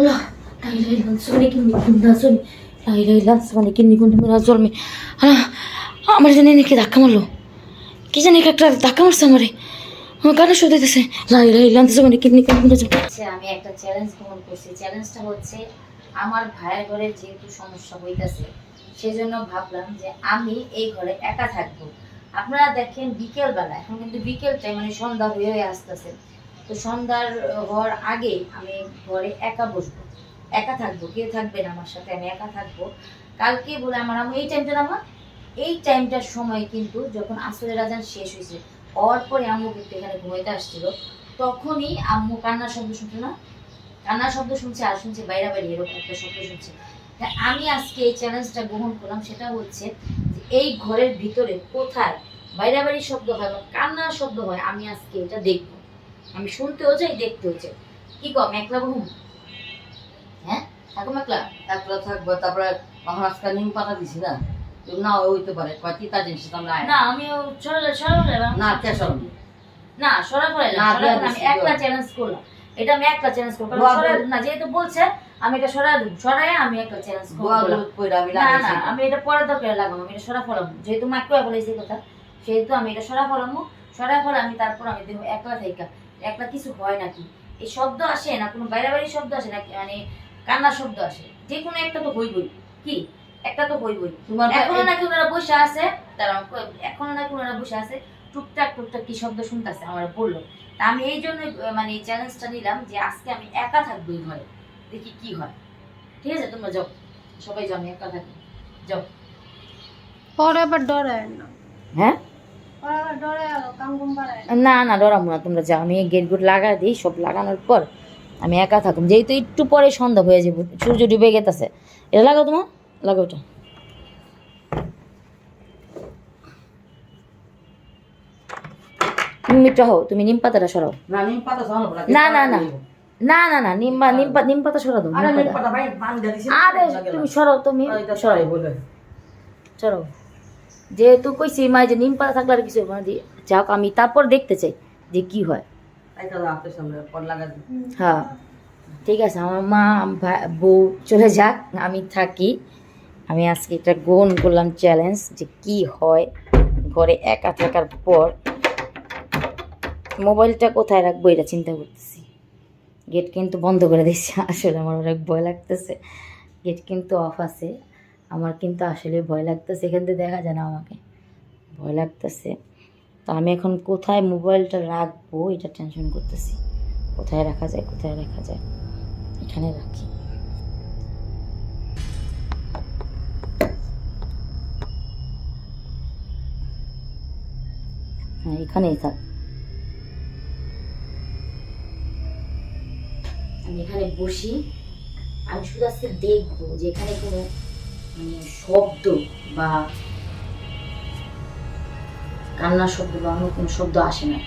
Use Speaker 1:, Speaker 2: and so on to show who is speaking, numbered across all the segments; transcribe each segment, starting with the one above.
Speaker 1: Zalimin. আহ, আমার জানি নাকি ধাক্কা মারলো? কি জানি একটা ধাক্কা মারছে আমারে। আমার কানে শোধ দিতেছে
Speaker 2: আমি একটা চ্যালেঞ্জ গ্রহণ করছি। চ্যালেঞ্জটা হচ্ছে আমার ভাইয়ের ঘরে যেহেতু সমস্যা হইতাছে সেজন্য ভাবলাম যে আমি এই ঘরে একা থাকব। আপনারা দেখেন বিকেল বেলা এখন কিন্তু বিকেল টাইম মানে সন্ধ্যা হয়ে হয়ে আসতেছে। তো সন্ধ্যার হওয়ার আগে আমি ঘরে একা বসবো। একা থাকব, কেউ থাকবে না আমার সাথে, আমি একা থাকব। কালকে বলে আমার আমি এই টাইমটা না আমার এই টাইমটার সময় কিন্তু যখন আসরের আজান শেষ হয়েছে, হওয়ার পরে আম্মু কিন্তু এখানে ঘুমাইতে আসছিল। তখনই আম্মু কান্নার শব্দ শুনতো না? কান্নার শব্দ শুনছে, আর শুনছে বাইরে বাইরে, এরকম একটা শব্দ শুনছে। তা আমি আজকে এই চ্যালেঞ্জটা গ্রহণ করলাম, সেটা হচ্ছে এই ঘরের ভিতরে কোথায় বাইরে বাইরে শব্দ হয় বা কান্নার শব্দ হয়, আমি আজকে এটা দেখব। আমি শুনতেও চাই দেখতেও চাই। কি কম একলা বহু হ্যাঁ? থাকো একলা
Speaker 3: একলা থাকব তারপরে আজকে নিম পাতা দিছি না? না হইতে পারে। কয় তিতা জিনিস আমরা
Speaker 2: না আমি সরালে সরালে
Speaker 3: না কে
Speaker 2: না সরা ফেলে
Speaker 3: না,
Speaker 2: আমি একলা চ্যালেঞ্জ করলাম। এটা আমি একলা চ্যালেঞ্জ করলাম। না যেহেতু বলছে আমি এটা সরাই দিব সরাই আমি একটা চ্যালেঞ্জ না না আমি এটা পরে দরকার লাগাবো আমি এটা সরা ফলাম যেহেতু মা কয়ে বলেছি কথা সেহেতু আমি এটা সরা ফলামো সরা ফলে আমি তারপর আমি দেখব একলা থাইকা। একলা কিছু হয় নাকি? এই শব্দ আসে না কোনো বাইরে বাইরে শব্দ আসে নাকি? মানে কান্নার শব্দ আসে। যে কোনো একটা তো হইবই। কি? একটা তো হইবই।
Speaker 3: তোমার
Speaker 2: এখনও নাকি ওনারা বসে আছে? তারা এখনও নাকি ওনারা বসে আছে? টুকটাক টুকটাক কি শব্দ শুনতেছে আমার বলল। তা আমি এই জন্য মানে এই চ্যালেঞ্জটা নিলাম যে আজকে আমি একা থাকব এই ঘরে। দেখি কি হয়। ঠিক আছে তোমরা যাও। সবাই যাও আমি একা থাকি। যাও।
Speaker 4: পরে আবার ডরায় না।
Speaker 2: হ্যাঁ
Speaker 4: পরে আবার ডরে গেল কাম কুম পাড়ায়
Speaker 2: না না ডরাবো না তোমরা যাও আমি গেট গুট লাগা দিই সব লাগানোর পর আমি একা থাকুম। যেহেতু একটু পরে সন্ধ্যা হয়ে যাব সূর্য ডুবে গেতেছে। এটা লাগাও তোমার লাগাও ওটা মিত্র হও তুমি নিম পাতাটা সরাও।
Speaker 3: না
Speaker 2: না না না না না নিম নিম নিম পাতা
Speaker 3: আরে
Speaker 2: তুমি সরাও তুমি
Speaker 3: সরাই বলে।
Speaker 2: সরাও। যেহেতু কইছি মা যে নিম পাতা থাকলে আর কিছু মানে যাক আমি তারপর দেখতে চাই যে কি হয়। হ্যাঁ ঠিক আছে আমার মা বউ চলে যাক আমি থাকি। আমি আজকে এটা গ্রহণ করলাম চ্যালেঞ্জ যে কি হয় ঘরে একা থাকার পর। মোবাইলটা কোথায় রাখব এটা চিন্তা করতেছি। গেট কিন্তু বন্ধ করে দিচ্ছি আসলে আমার অনেক ভয় লাগতেছে। গেট কিন্তু অফ আছে। আমার কিন্তু আসলে ভয় লাগতেছে, এখান থেকে দেখা যায় না আমাকে। ভয় লাগতেছে। তো আমি এখন কোথায় মোবাইলটা রাখব, এটা টেনশন করতেছি। কোথায় রাখা যায়, কোথায় রাখা যায়? এখানে রাখি। হ্যাঁ এখানেই থাক। আমি এখানে বসি। আমি শুধু আজকে দেখব যে এখানে কোনো শব্দ বা কান্নার শব্দ বা অন্য কোনো শব্দ আসে না।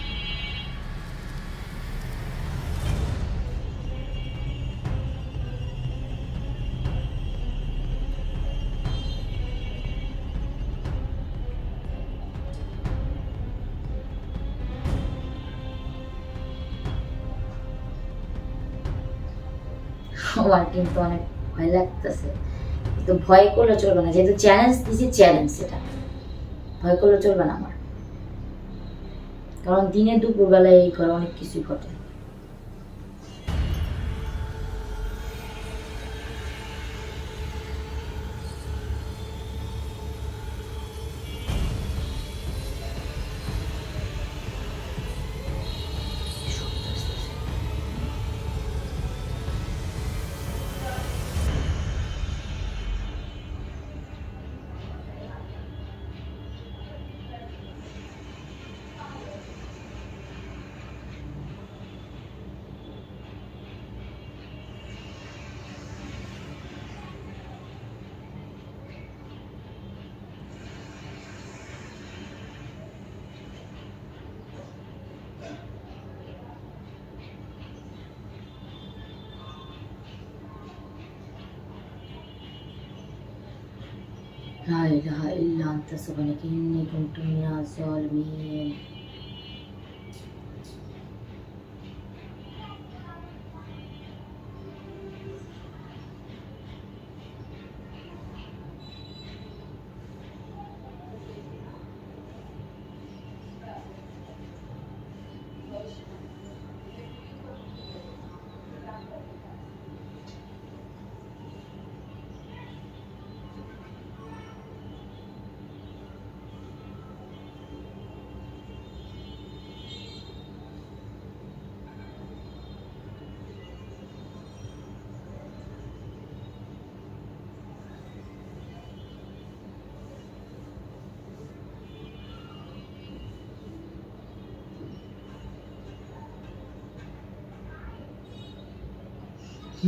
Speaker 2: আমার কিন্তু অনেক ভয় লাগতেছে। তো ভয় করলে চলবে না, যেহেতু চ্যালেঞ্জ দিয়েছি চ্যালেঞ্জ সেটা। ভয় করলে চলবে না আমার। কারণ দিনে দুপুরবেলায় এই ঘরে অনেক কিছুই ঘটে। ला इलाहा इल्ला अंत इन्नी कुंतु मिनज़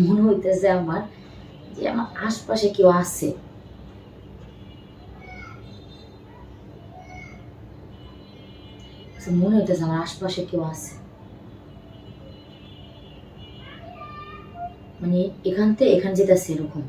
Speaker 2: মনে হইতেছে আমার যে আমার আশপাশে কেউ আছে। মনে হইতেছে আমার আশপাশে কেউ আছে। মানে এখান থেকে এখান যেতেছে এরকম।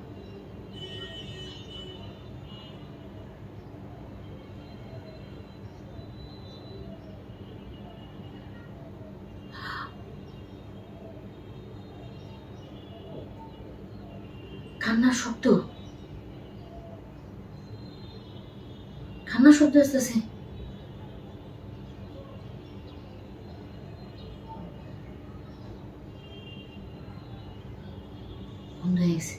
Speaker 2: কান্নার শব্দ। কান্নার শব্দ আসতেছে। বন্ধ হয়ে গেছে।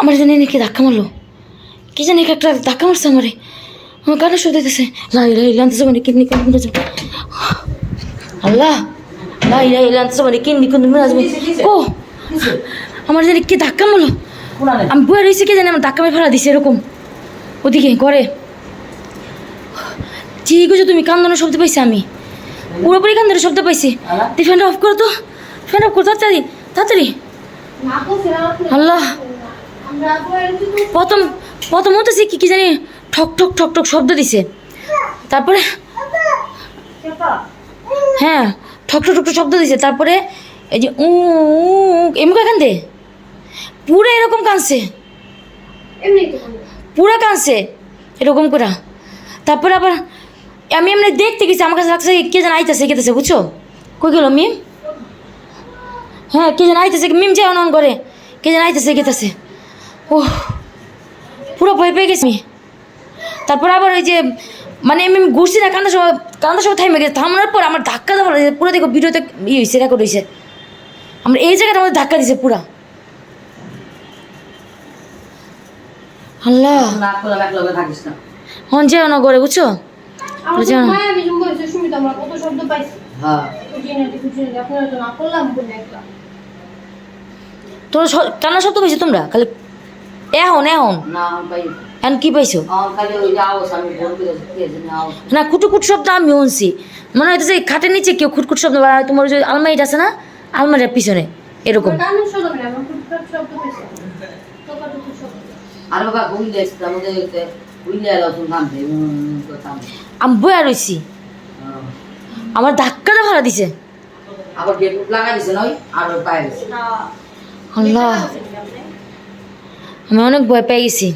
Speaker 2: আমার জানি নাকি ধাক্কা মারলো কি জানি একটা ধাক্কা মারছে আমারে আমার কানে শব্দ দিতেছে লা ইলাহা ইল্লা আনতা সুবহানাকা ইন্নী কুনতু মিনাজ জালিমিন। আল্লাহ লা ইলাহা ইল্লা আনতা সুবহানাকা ইন্নী কুনতু মিনাজ জালিমিন। ও আমার জানি কি ধাক্কা মারলো আমি বয়ে রয়েছি কি জানি আমার ধাক্কা মেরে ফেলা দিছে এরকম ওদিকে ঘরে ঠিক আছে তুমি কান্দনের শব্দ পাইছি আমি পুরোপুরি কান্দনের শব্দ পাইছি? তুই ফ্যানটা অফ করো তো। ফ্যান অফ করো তাড়াতাড়ি তাড়াতাড়ি। আল্লাহ। প্রথম প্রথম হতেছে কি কি জানি ঠক ঠক ঠক ঠক শব্দ দিছে। তারপরে? হ্যাঁ ঠক ঠক ঠক ঠক শব্দ দিছে। তারপরে এই যে উ এমুকা কান্দে পুরো এরকম কাঁদছে পুরো কাঁদছে এরকম করে তারপরে আবার আমি এমনি দেখতে গেছি আমার কাছে লাগছে কে যেন আইতেছে গেতেছে বুঝছ? কই গেল মিম? হ্যাঁ কে যেন আইতেছে মিম যে অন করে কে যেন আইতেছে গেতেছে। ও পুরো ভয় পেয়ে গেছি। তারপর আবার ওই যে মানে আমি ঘুরছি না কান্দার সময় কান্দার সময় থাইমে গেছে থামানোর পর আমার ধাক্কা দেওয়া হলো। পুরো দেখো ভিডিওতে ই হয়েছে রেকর্ড হয়েছে আমরা এই জায়গাটা আমাদের ধাক্কা দিছে পুরা। আল্লাহ। হন যেও না করে বুঝছ?
Speaker 4: শব্দ
Speaker 3: হ্যাঁ।
Speaker 2: তোমরা পাইছো তোমরা? খালি এখন এখন?
Speaker 3: আমি
Speaker 2: এখন কি পাইছো?
Speaker 3: যে
Speaker 2: না কুটুকুট শব্দ শুনছি। মনে হইতেছে খাটের নিচে কেউ খুটকুট শব্দ তোমার যে আলমারিটা আছে না? আলমারির পিছনে এরকম।
Speaker 4: কানুন শব্দ না আমরা খুব শব্দ পাইছি টোকা টুকু শব্দ?
Speaker 3: আর বাবা আমাদের
Speaker 2: আমি বয়া রইছি। আমার ধাক্কাটা ভাড়া দিছে।
Speaker 3: আবার গেট লাগাই দিছে নয় আর পায়ে
Speaker 2: আল্লাহ। আমি অনেক ভয় পেয়ে গেছি।